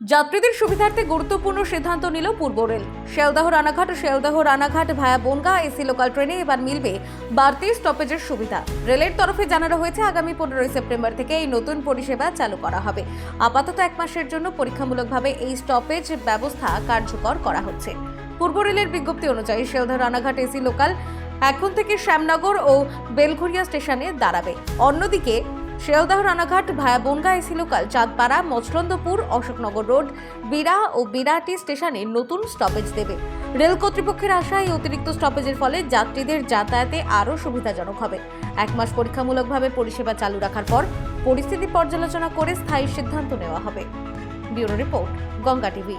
যাত্রীদের সুবিধার্থে গুরুত্বপূর্ণ সিদ্ধান্ত নিল পূর্ব rail. Sealdah Ranaghat Sealdah Ranaghat via Bongaon AC local ট্রেনে এবার মিলবে বাড়তি স্টপেজের সুবিধা। রেলের তরফে জানানো হয়েছে, আগামী পনেরোই সেপ্টেম্বর থেকে এই নতুন পরিষেবা চালু করা হবে। আপাতত এক মাসের জন্য পরীক্ষামূলকভাবে এই স্টপেজ ব্যবস্থা কার্যকর করা হচ্ছে। পূর্ব রেলের বিজ্ঞপ্তি অনুযায়ী শিয়ালদাহ রানাঘাট এসি লোকাল এখন থেকে শ্যামনগর ও বেলঘরিয়া স্টেশনে দাঁড়াবে। অন্যদিকে Sealdah Ranaghat via Bongaon AC local, Chandpara Machhlandapur Ashoknagar road বিরা ও বিরাটি স্টেশনে নতুন স্টপেজ দেবে। রেল কর্তৃপক্ষের আশা এই অতিরিক্ত স্টপেজের ফলে যাত্রীদের যাতায়াতে আরও সুবিধাজনক হবে। এক মাস পরীক্ষামূলকভাবে পরিষেবা চালু রাখার পর পরিস্থিতি পর্যালোচনা করে স্থায়ী সিদ্ধান্ত নেওয়া হবে। Bureau report, Ganga TV.